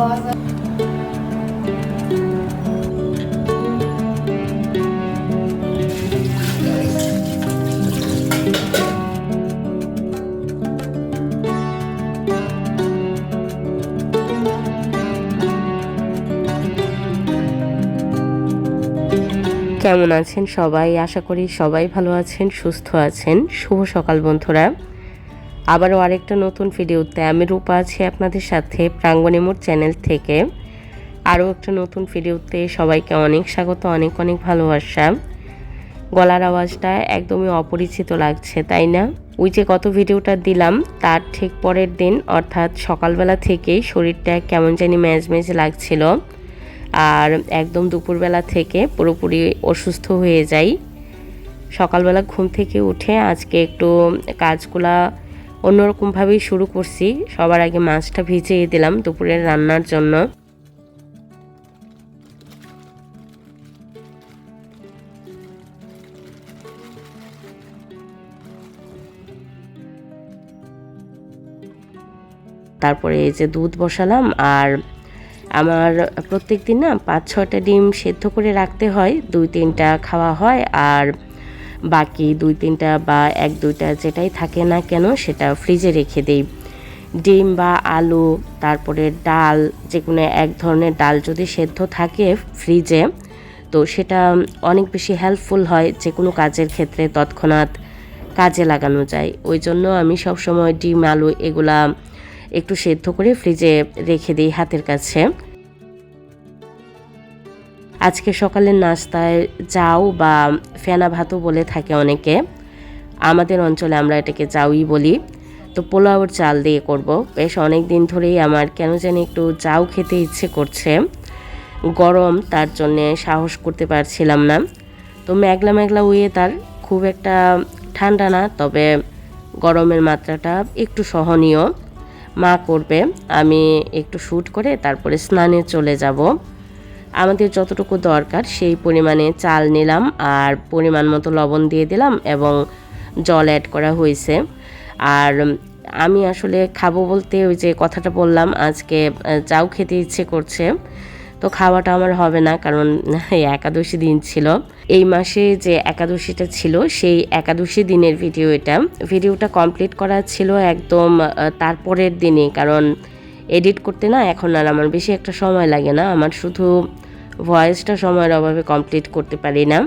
কেমন আছেন সবাই? আশা করি সবাই ভালো আছেন সুস্থ আছেন। শুভ সকাল বন্ধুরা। আবারও আরেকটা নতুন ভিডিওতে আমি রূপা আছি আপনাদের সাথে প্রাঙ্গণিমোর চ্যানেল থেকে। আরও একটা নতুন ভিডিওতে সবাইকে অনেক স্বাগত, অনেক অনেক ভালোবাসা। গলার আওয়াজটা একদমই অপরিচিত লাগছে, তাই না? ওই যে কত ভিডিওটা দিলাম, তার ঠিক পরের দিন, অর্থাৎ সকালবেলা থেকেই শরীরটা কেমন জানি ম্যাজ ম্যাজ লাগছিল। আর একদম দুপুরবেলা থেকে পুরোপুরি অসুস্থ হয়ে যাই। সকালবেলা ঘুম থেকে উঠে আজকে একটু কাজগুলা অন্যরকমভাবেই শুরু করছি। সবার আগে মাছটা ভিজিয়ে দিলাম দুপুরের রান্নার জন্য। তারপরে এই যে দুধ বসালাম আর আমার প্রত্যেক দিন না পাঁচ ছটা ডিম সেদ্ধ করে রাখতে হয় দুই তিনটা খাওয়া হয় আর বাকি দুই, তিনটা বা এক, দুইটা যেটাই থাকে না কেন সেটা ফ্রিজে রেখে দিই। ডিম বা আলু, তারপরে ডাল যে কোনো এক ধরনের ডাল যদি সেদ্ধ থাকে ফ্রিজে তো সেটা অনেক বেশি হেল্পফুল হয় যে কোনো কাজের ক্ষেত্রে তৎক্ষণাৎ কাজে লাগানো যায়। ওই জন্য আমি সবসময় ডিম, আলু এগুলা একটু সেদ্ধ করে ফ্রিজে রেখে দিই হাতের কাছে। আজকে সকালের নাস্তায় যাও বা ফেনা ভাতও বলে থাকে অনেকে। আমাদের অঞ্চলে আমরা এটাকে যাওই বলি। তো পোলাওর চাল দিয়ে করব। বেশ অনেক দিন ধরেই আমার কেন জানি একটু যাও খেতে ইচ্ছে করছে। গরম, তার জন্যে সাহস করতে পারছিলাম না। তো মেঘলা মেঘলা তার খুব একটা ঠান্ডা না, তবে গরমের মাত্রাটা একটু সহনীয়। মা করবে, আমি একটু শ্যুট করে তারপরে স্নানে চলে যাব। আমাদের যতটুকু দরকার, সেই পরিমাণে চাল নিলাম আর পরিমাণ মতো লবণ দিয়ে দিলাম এবং জল অ্যাড করা হয়েছে। আর আমি আসলে খাব বলতে ওই যে কথাটা বললাম, আজকে যাও খেতে ইচ্ছে করছে। তো খাওয়াটা আমার হবে না, কারণ একাদশী দিন ছিল। এই মাসে যে একাদশীটা ছিল, সেই একাদশী দিনের ভিডিও এটা। ভিডিওটা কমপ্লিট করা ছিল একদম তারপরের দিনে কারণ এডিট করতে না এখন আর আমার বেশি একটা সময় লাগে না। আমার শুধু ভয়েসটা সময়ের অভাবে কমপ্লিট করতে পারি না।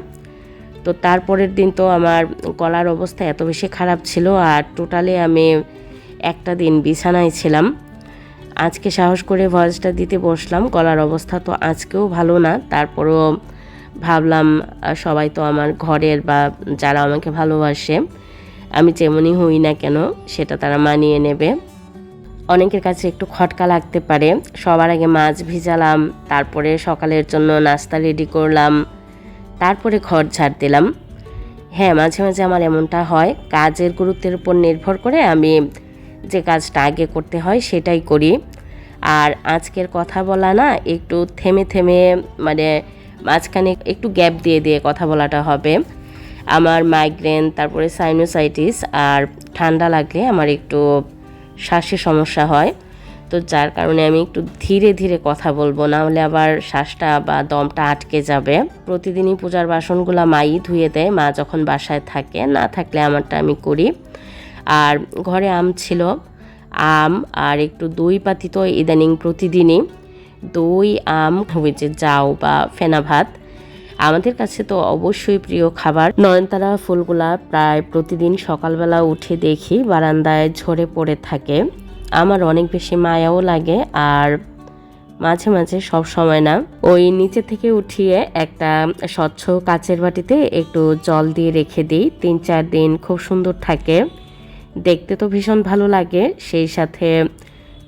তো তারপরের দিন তো আমার গলার অবস্থা এত বেশি খারাপ ছিল আর টোটালি আমি একটা দিন বিছানায় ছিলাম। আজকে সাহস করে ভয়েসটা দিতে বসলাম, গলার অবস্থা তো আজকেও ভালো না। তারপরও ভাবলাম সবাই তো আমার ঘরের বা যারা আমাকে ভালোবাসে, আমি যেমনই হই না কেন, সেটা তারা মানিয়ে নেবে। অনেকের কাছে একটু খটকা লাগতে পারে। সবার আগে মাছ ভিজালাম, তারপরে সকালের জন্য নাস্তা রেডি করলাম, তারপরে ঘর ঝাড় দিলাম। হ্যাঁ মাঝে মাঝে আমার এমনটা হয়, কাজের গুরুত্বের উপর নির্ভর করে আমি যে কাজটা আগে করতে হয় সেটাই করি। আর আজকের কথা বলা না, একটু থেমে থেমে মানে মাঝখানে একটু গ্যাপ দিয়ে দিয়ে কথা বলাটা হবে। আমার মাইগ্রেন তারপরে সাইনোসাইটিস আর ঠান্ডা লাগলে আমার একটু শ্বাসের সমস্যা হয়। তো যার কারণে আমি একটু ধীরে ধীরে কথা বলব, না হলে আবার শ্বাসটা বা দমটা আটকে যাবে। প্রতিদিনই পূজার বাসনগুলো মাই ধুয়ে দেয়, মা যখন বাসায় থাকে, না থাকলে আমারটা আমি করি। আর ঘরে আম ছিল, আম আর একটু দই পাতি তো ইদানিং প্রতিদিনই। দই, আম হয়েছে যাও বা ফেনা ভাত আমাদের কাছে তো অবশ্যই প্রিয় খাবার। নয়নতারা ফুলগুলা প্রায় প্রতিদিন সকালবেলা উঠে দেখি, বারান্দায় ঝরে পড়ে থাকে। আমার অনেক বেশি মায়াও লাগে আর মাঝে মাঝে সব সময় না। ওই নিচে থেকে উঠিয়ে একটা স্বচ্ছ কাচের বাটিতে একটু জল দিয়ে রেখে দিই। তিন চার দিন খুব সুন্দর থাকে। দেখতে তো ভীষণ ভালো লাগে, সেই সাথে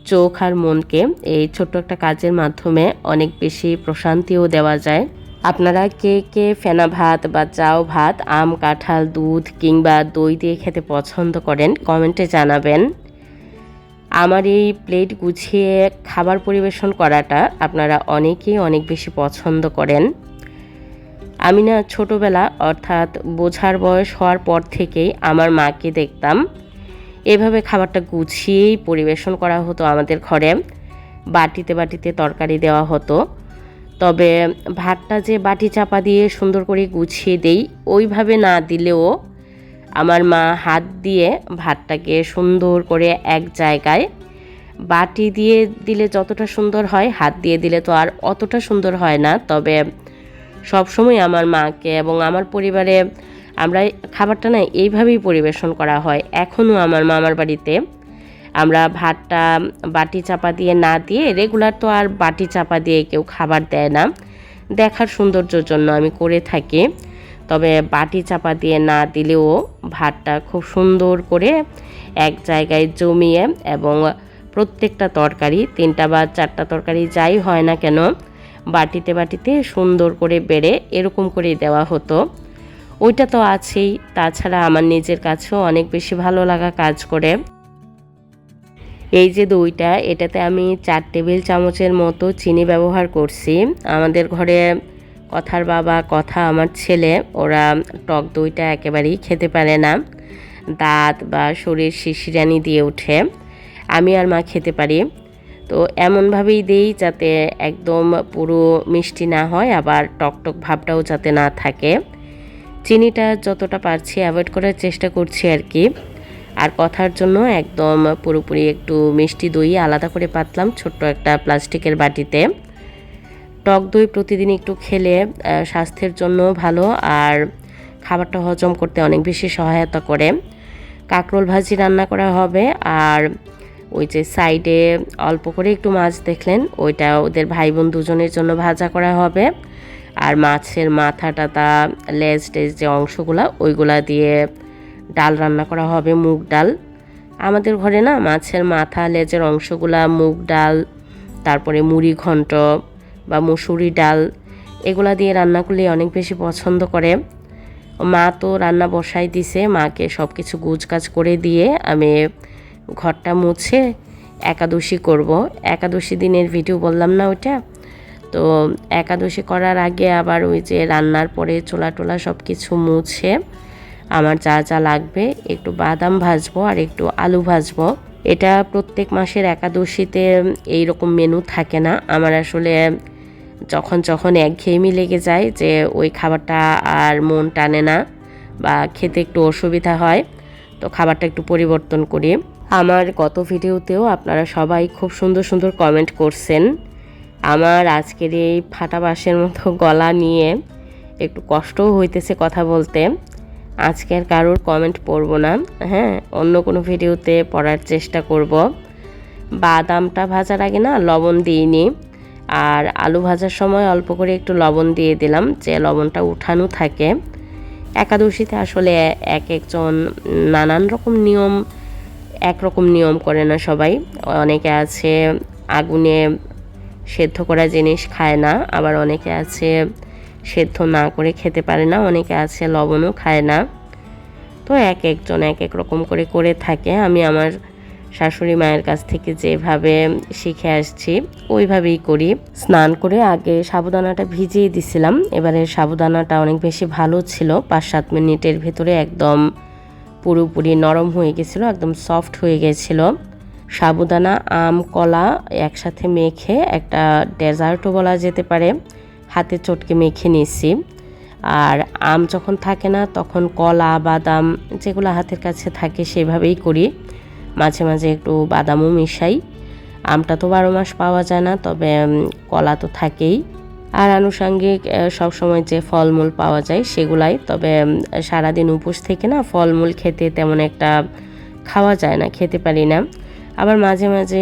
চোখ আর মনকে। এই ছোট্ট একটা কাজের মাধ্যমে অনেক বেশি প্রশান্তিও দেওয়া যায়। আপনারা কে কে ফেনা ভাত বা চাও ভাত, আম, কাঁঠাল, দুধ কিংবা দই দিয়ে খেতে পছন্দ করেন, কমেন্টে জানাবেন। আমার এই প্লেট গুছিয়ে খাবার পরিবেশন করাটা আপনারা অনেকেই অনেক বেশি পছন্দ করেন। আমি না ছোটোবেলা, অর্থাৎ বোঝার বয়স হওয়ার পর থেকেই আমার মাকে দেখতাম। এভাবে খাবারটা গুছিয়েই পরিবেশন করা হতো আমাদের ঘরে। বাটিতে বাটিতে তরকারি দেওয়া হতো। তবে ভাতটা যে বাটি চাপা দিয়ে সুন্দর করে গুছিয়ে দেই, ওইভাবে না দিলেও আমার মা হাত দিয়ে ভাতটাকে সুন্দর করে এক জায়গায় বাটি দিয়ে দিলে যতটা সুন্দর হয়, হাত দিয়ে দিলে তো আর অতটা সুন্দর হয় না। তবে সবসময় আমার মাকে এবং আমার পরিবারে আমরা খাবারটা না এইভাবেই পরিবেশন করা হয়। এখনও আমার মামার বাড়িতে আমরা ভাতটা বাটি চাপা দিয়ে না দিয়ে রেগুলার তো আর বাটি চাপা দিয়ে কেউ খাবার দেয় না। দেখার সৌন্দর্যের জন্য আমি করে থাকি। তবে বাটি চাপা দিয়ে না দিলেও ভাতটা খুব সুন্দর করে এক জায়গায় জমিয়ে এবং প্রত্যেকটা তরকারি, তিনটা বা চারটা তরকারি যাই হয় না কেন, বাটিতে বাটিতে সুন্দর করে বেড়ে এরকম করে দেওয়া হতো। ওইটা তো আছেই, তাছাড়া আমার নিজের কাছেও অনেক বেশি ভালো লাগা কাজ করে। এই যে দইটা, এটাতে আমি চার টেবিল চামচের মতো চিনি ব্যবহার করছি। আমাদের ঘরে কথার বাবা, কথা আমার ছেলে, ওরা টক দইটা একেবারেই খেতে পারে না। দাঁত বা শরীর শিশিরানি দিয়ে ওঠে। আমি আর মা খেতে পারি। তো এমনভাবেই দেই যাতে একদম পুরো মিষ্টি না হয়, আবার টকটক ভাবটাও যাতে না থাকে। চিনিটা যতটা পারছি অ্যাভয়েড করার চেষ্টা করছি আর কি। আর কথার জন্য একদম পুরোপুরি একটু মিষ্টি দই আলাদা করে পাতলাম ছোট্ট একটা প্লাস্টিকের বাটিতে। টক দই প্রতিদিন একটু খেলে স্বাস্থ্যের জন্য ভালো আর খাবারটা হজম করতে অনেক বেশি সহায়তা করে। কাঁকরোল ভাজি রান্না করা হবে আর ওই যে সাইডে অল্প করে একটু মাছ দেখলেন, ওইটা ওদের ভাই বোন দুজনের জন্য ভাজা করা হবে। আর মাছের মাথা টাতা লেজ টেজ যে অংশগুলা, ওইগুলা দিয়ে ডাল রান্না করা হবে মুগ ডাল। আমাদের ঘরে না মাছের মাথা, লেজের অংশগুলা মুগ ডাল, তারপরে মুড়ি ঘন্ট বা মুসুরি ডাল, এগুলা দিয়ে রান্না করলে অনেক বেশি পছন্দ করে। মা তো রান্না বসাই দিছে, মাকে সব কিছু গুজকাজ করে দিয়ে আমি ঘরটা মুছে একাদশী করব। একাদশী দিনের ভিডিও বললাম না ওইটা? তো একাদশী করার আগে আবার ওই যে রান্নার পরে চোলা টোলা সব কিছু মুছে আমার যা যা লাগবে, একটু বাদাম ভাজবো আর একটু আলু ভাজবো। এটা প্রত্যেক মাসের একাদশীতে এই রকম মেনু থাকে না। আমার আসলে যখন যখন একঘেয়েমি লেগে যায় যে ওই খাবারটা আর মন টানে না বা খেতে একটু অসুবিধা হয়, তো খাবারটা একটু পরিবর্তন করি। আমার গত ভিডিওতেও আপনারা সবাই খুব সুন্দর সুন্দর কমেন্ট করছেন। আমার আজকের এই ফাটা বাঁশের মতো গলা নিয়ে একটু কষ্টও হইতেছে কথা বলতে। আজকের কারোর কমেন্ট পড়ব না হ্যাঁ? অন্য কোনো ভিডিওতে পড়ার চেষ্টা করব। বাদামটা ভাজার আগে না লবণ দিইনি, আর আলু ভাজার সময় অল্প করে একটু লবণ দিয়ে দিলাম, যে লবণটা উঠানো থাকে। একাদশীতে আসলে এক একজন নানান রকম নিয়ম একরকম নিয়ম করে না সবাই। অনেকে আছে আগুনে সেদ্ধ করা জিনিস খায় না, আবার অনেকে আছে সেদ্ধ না করে খেতে পারে না। অনেকে আছে লবণও খায় না। তো এক একজন এক এক রকম করে করে থাকে। আমি আমার শাশুড়ি মায়ের কাছ থেকে যেভাবে শিখে আসছি, ওইভাবেই করি। স্নান করে আগে সাবুদানাটা ভিজিয়ে দিছিলাম। এবারে সাবুদানাটা অনেক বেশি ভালো ছিল। পাঁচ সাত মিনিটের ভেতরে একদম পুরোপুরি নরম হয়ে গেছিল, একদম সফট হয়ে গেছিল। সাবুদানা, আম, কলা একসাথে মেখে একটা ডেজার্টও বলা যেতে পারে। হাতে চটকে মেখে নিয়েছি। আর আম যখন থাকে না, তখন কলা, বাদাম যেগুলো হাতের কাছে থাকে সেভাবেই করি। মাঝে মাঝে একটু বাদামও মিশাই। আমটা তো বারো মাস পাওয়া যায় না, তবে কলা তো থাকেই। আর আনুষাঙ্গিক সবসময় যে ফলমূল পাওয়া যায় সেগুলাই, তবে সারাদিন উপোস থেকে না ফলমূল খেতে তেমন একটা খাওয়া যায় না, খেতে পারি না। আবার মাঝে মাঝে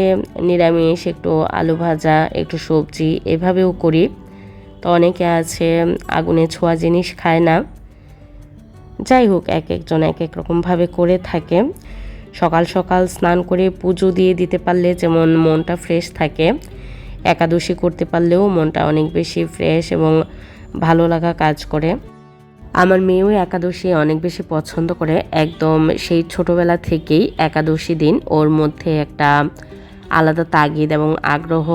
নিরামিষ, একটু আলু ভাজা, একটু সবজি এভাবেও করি। তো অনেকে আছে, আগুনে ছোঁয়া জিনিস খায় না। যাই হোক, এক একজন এক এক রকমভাবে করে থাকে। সকাল সকাল স্নান করে পুজো দিয়ে দিতে পারলে যেমন মনটা ফ্রেশ থাকে, একাদশী করতে পারলেও মনটা অনেক বেশি ফ্রেশ এবং ভালো লাগা কাজ করে। আমার মেয়েও একাদশী অনেক বেশি পছন্দ করে। একদম সেই ছোটবেলা থেকেই একাদশী দিন ওর মধ্যে একটা আলাদা তাগিদ এবং আগ্রহ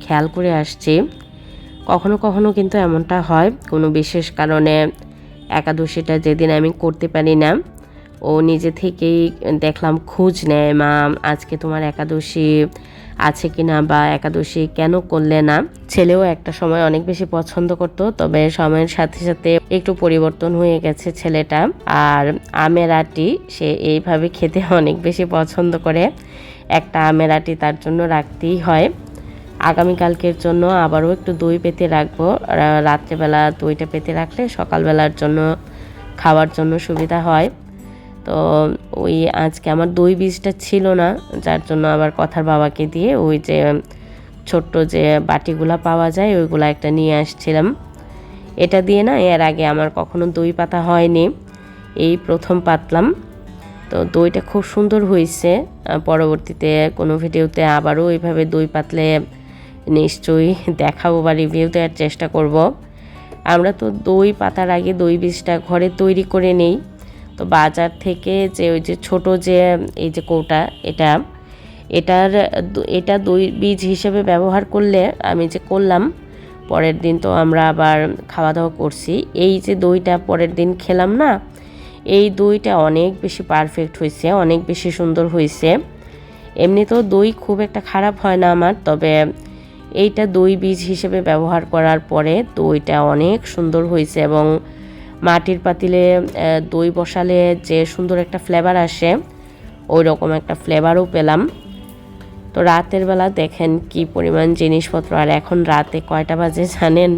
খেয়াল করে আসছে। কখনো কখনো কিন্তু এমনটা হয় কোনো বিশেষ কারণে একাদশীটা যেদিন আমি করতে পারি না, ও নিজে থেকেই দেখলাম খোঁজ নেয়, মা, আজকে তোমার একাদশী আছে কি না বা একাদশী কেন করলে না? ছেলেও একটা সময় অনেক বেশি পছন্দ করতো, তবে সময়ের সাথে সাথে একটু পরিবর্তন হয়ে গেছে ছেলেটা। আর আমের আটি সে এইভাবে খেতে অনেক বেশি পছন্দ করে। একটা আমের আটি তার জন্য রাখতেই হয়। আগামীকালকের জন্য আবারও একটু দই পেতে রাখব। রাত্রেবেলা দইটা পেতে রাখলে সকালবেলার জন্য খাওয়ার জন্য সুবিধা হয়। তো ওই আজকে আমার দই বীজটা ছিল না, যার জন্য আবার কথার বাবাকে দিয়ে ওই যে ছোট্ট যে বাটিগুলা পাওয়া যায়, ওইগুলো একটা নিয়ে আসছিলাম। এটা দিয়ে না এর আগে আমার কখনো দই পাতা হয়নি, এই প্রথম পাতলাম। তো দইটা খুব সুন্দর হয়েছে পরবর্তীতে কোনো ভিডিওতে আবারও এইভাবে দই পাতলে নিশ্চয়ই দেখাবো বা রিভিউ দেওয়ার চেষ্টা করব। আমরা তো দই পাতার আগে দই বীজটা ঘরে তৈরি করে নেই। তো বাজার থেকে যে ওই যে ছোট যে, এই যে কৌটা, এটা, এটার এটা দই বীজ হিসেবে ব্যবহার করলে আমি যে করলাম, পরের দিন তো আমরা আবার খাওয়া দাওয়া করছি। এই যে দইটা পরের দিন খেলাম না, এই দইটা অনেক বেশি পারফেক্ট হয়েছে, অনেক বেশি সুন্দর হয়েছে। এমনিতেও দই খুব একটা খারাপ হয় না আমার, তবে এইটা দই বীজ হিসেবে ব্যবহার করার পরে দইটা অনেক সুন্দর হয়েছে এবং মাটির পাতিলে দই বসালে যে সুন্দর একটা ফ্লেভার আসে ওই রকম একটা ফ্লেভারও পেলাম। তো রাতের বেলা দেখেন কি পরিমাণ জিনিসপত্র। আর এখন রাতে কয়টা বাজে জানেন?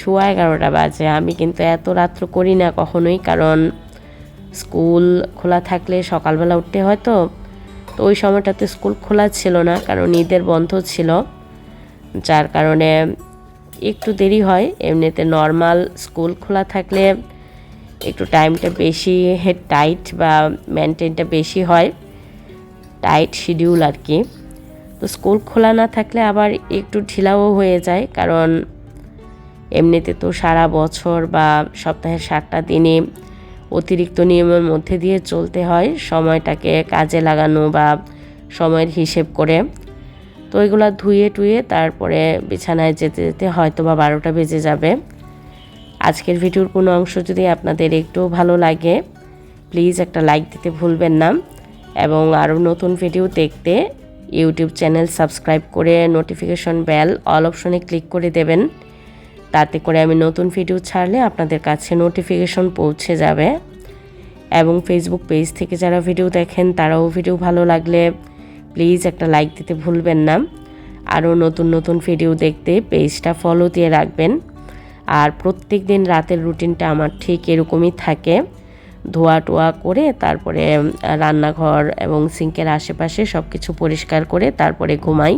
সোয়া এগারোটা বাজে। আমি কিন্তু এত রাত্র করি না কখনোই, কারণ স্কুল খোলা থাকলে সকালবেলা উঠতে হয় তো। তো ওই সময়টাতে স্কুল খোলা ছিল না, কারণ ঈদের বন্ধ ছিল। যার কারণে একটু দেরি হয়। এমনিতে নর্মাল স্কুল খোলা থাকলে একটু টাইমটা বেশি টাইট বা মেনটেনটা বেশি হয়। টাইট শিডিউল আর কি তো স্কুল খোলা না থাকলে আবার একটু ঢিলাও হয়ে যায় কারণ এমনিতে তো সারা বছর বা সপ্তাহের সাতটা দিনে অতিরিক্ত নিয়মের মধ্যে দিয়ে চলতে হয়। সময়টাকে কাজে লাগানো বা সময়ের হিসেব করে তো এগুলো ধুয়ে টুয়ে তারপরে বিছানায় যেতে যেতে হয়তো বা বারোটা বেজে যাবে। আজকের ভিডিওর কোনো অংশ যদি আপনাদের একটু ভালো লাগে প্লিজ একটা লাইক দিতে ভুলবেন না এবং আরও নতুন ভিডিও দেখতে ইউটিউব চ্যানেল সাবস্ক্রাইব করে নোটিফিকেশন বেল অল অপশনে ক্লিক করে দেবেন। তাতে করে আমি নতুন ভিডিও ছাড়লে আপনাদের কাছে নোটিফিকেশন পৌঁছে যাবে। এবং ফেসবুক পেজ থেকে যারা ভিডিও দেখেন, তারাও ভিডিও ভালো লাগলে প্লিজ একটা লাইক দিতে ভুলবেন না। আরও নতুন নতুন ভিডিও দেখতে পেজটা ফলো দিয়ে রাখবেন। আর প্রত্যেক দিন রাতের রুটিনটা আমার ঠিক এরকমই থাকে। ধোয়া টোয়া করে তারপরে রান্নাঘর এবং সিঙ্কের আশেপাশে সব কিছু পরিষ্কার করে তারপরে ঘুমাই।